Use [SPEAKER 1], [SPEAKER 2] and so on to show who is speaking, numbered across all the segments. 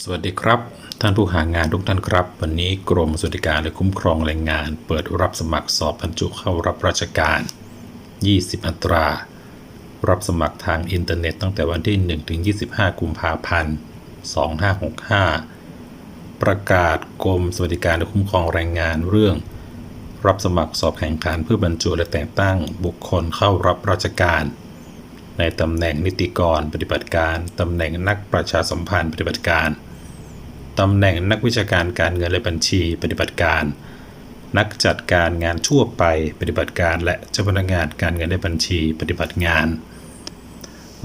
[SPEAKER 1] สวัสดีครับ ท่านผู้หางานทุกท่านครับ วันนี้กรมสวัสดิการและคุ้มครองแรงงาน เปิดรับสมัครสอบบรรจุเข้ารับราชการ 20 อัตรา รับสมัครทางอินเทอร์เน็ตตั้งแต่วันที่1-25 กุมภาพันธ์ 2565 ประกาศกรมสวัสดิการและคุ้มครองแรงงานเรื่อง รับสมัครสอบแข่งขันเพื่อบรรจุและแต่งตั้งบุคคลเข้ารับราชการในตำแหน่งนิติกรปฏิบัติการ ตำแหน่งนักประชาสัมพันธ์ปฏิบัติการ ตำแหน่งนักวิชาการการเงินและบัญชี ปฏิบัติการ นักจัดการงานทั่วไปปฏิบัติการ และเจ้าพนักงานการเงินและบัญชี ปฏิบัติงาน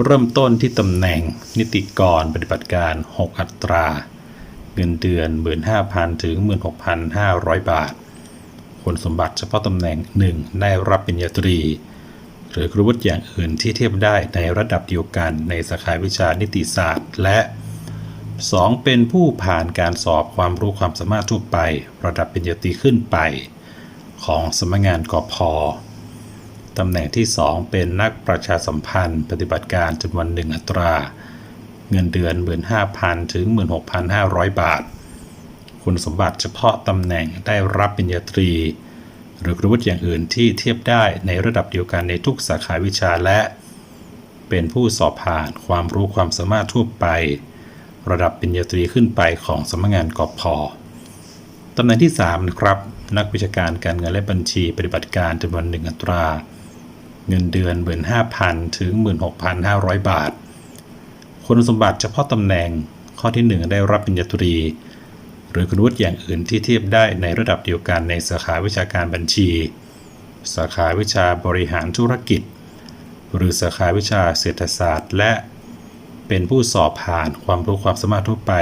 [SPEAKER 1] เริ่มต้นที่ตำแหน่งนิติกรปฏิบัติการ 6 อัตรา เงินเดือน 15,000 ถึง 16,500 บาท คุณสมบัติเฉพาะตำแหน่ง 1. ได้รับปริญญาตรี หรือครูวุฒิอย่างอื่นที่เทียบได้ในระดับเดียวกันในสาขาวิชานิติศาสตร์ และ 2. เป็นผู้ผ่านการสอบความรู้ความสามารถทั่วไป ระดับปริญญาตรีขึ้นไป ของสำนักงานกพตำแหน่งที่ 2 เป็นนักประชาสัมพันธ์ ปฏิบัติการจำนวนหนึ่งอัตรา เงินเดือน 15,000 ถึง 16,500 บาท คุณสมบัติเฉพาะตำแหน่งได้รับปริญญาตรี หรือครูวุฒิอย่างอื่นที่เทียบได้ในระดับเดียวกันในทุกสาขาวิชาและ เป็นผู้สอบผ่านความรู้ความสามารถทั่วไป ระดับปริญญาตรีขึ้นไปของสำนักงานกพตำแหน่งที่3นะครับนักวิชาการการเงินและบัญชีปฏิบัติการจำนวนหนึ่งอัตรา เงินเดือน 15,000 ถึง 16,500 บาท คุณสมบัติเฉพาะตำแหน่งข้อที่ 1 ได้รับปริญญาตรี หรือคุณวุฒิอย่างอื่นที่เทียบได้ในระดับเดียวกันในสาขาวิชาการบัญชี สาขาวิชาบริหารธุรกิจ หรือสาขาวิชาเศรษฐศาสตร์ และ เป็นผู้สอบผ่านความรู้ความสามารถทั่วไป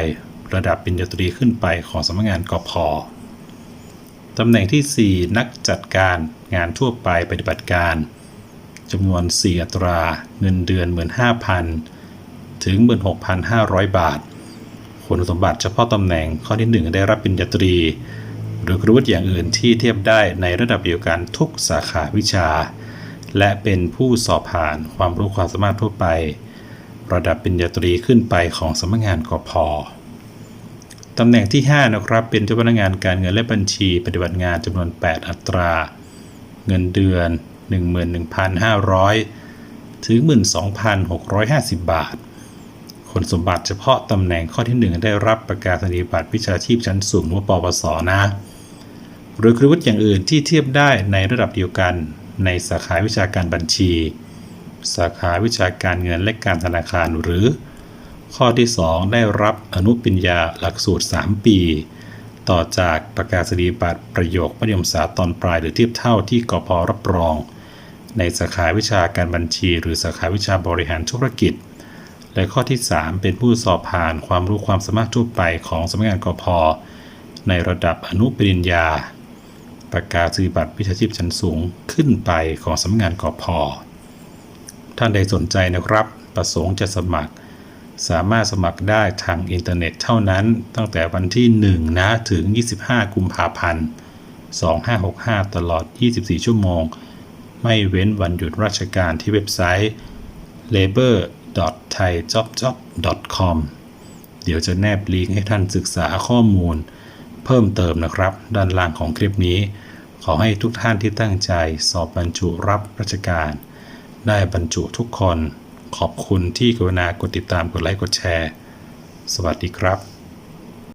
[SPEAKER 1] ระดับปริญญาตรีขึ้นไปของสำนักงานกพตำแหน่งที่ 4 นักจัดการงานทั่วไปปฏิบัติการจำนวน 4 อัตรา เงินเดือน 15,000 ถึง 16,500 บาท คุณสมบัติเฉพาะตำแหน่งข้อที่ 1 ได้รับปริญญาตรี หรือครูวุฒิอย่างอื่นที่เทียบได้ในระดับเดียวกันทุกสาขาวิชา และเป็นผู้สอบผ่านความรู้ความสามารถทั่วไป ระดับปริญญาตรีขึ้นไปของสำนักงานกพตำแหน่งที่ 5 นะครับ เป็นเจ้าพนักงานการเงินและบัญชีปฏิบัติงานจำนวน 8 อัตรา เงินเดือน 11,500 ถึง 12,650 บาทคุณสมบัติเฉพาะตำแหน่งข้อที่ 1 ได้รับประกาศนียบัตรวิชาชีพชั้นสูงหรือปวสนะ หรือครูวุฒิอย่างอื่นที่เทียบได้ในระดับเดียวกันในสาขาวิชาการบัญชี สาขาวิชาการเงินและการธนาคารหรือ ข้อที่ 2 ได้รับอนุปริญญาหลักสูตร 3 ปี ต่อจากประกาศนียบัตรประโยคมัธยมศึกษาตอนปลายหรือเทียบเท่าที่กพรับรอง ในสาขาวิชาการบัญชี หรือสาขาวิชาบริหารธุรกิจ และข้อที่ 3 เป็นผู้สอบผ่านความรู้ความสามารถทั่วไปของสำนักงานกพในระดับอนุปริญญาประกาศนียบัตรวิชาชีพชั้นสูงขึ้นไปของสำนักงานกพ ท่านใดสนใจนะครับประสงค์จะสมัคร สามารถสมัครได้ทางอินเทอร์เน็ตเท่านั้น ตั้งแต่วันที่ 1 นะถึง 25 กุมภาพันธ์ 2565 ตลอด 24 ชั่วโมง ไม่เว้นวันหยุดราชการที่เว็บไซต์ labor.thaijobjob.com เดี๋ยวจะแนบลิงก์ให้ท่านศึกษาข้อมูล เพิ่มเติมนะครับ ด้านล่างของคลิปนี้ ขอให้ทุกท่านที่ตั้งใจสอบบรรจุรับราชการ ได้บรรจุทุกคน ขอบคุณที่กรุณากดติดตามกดไลค์กดแชร์ สวัสดีครับ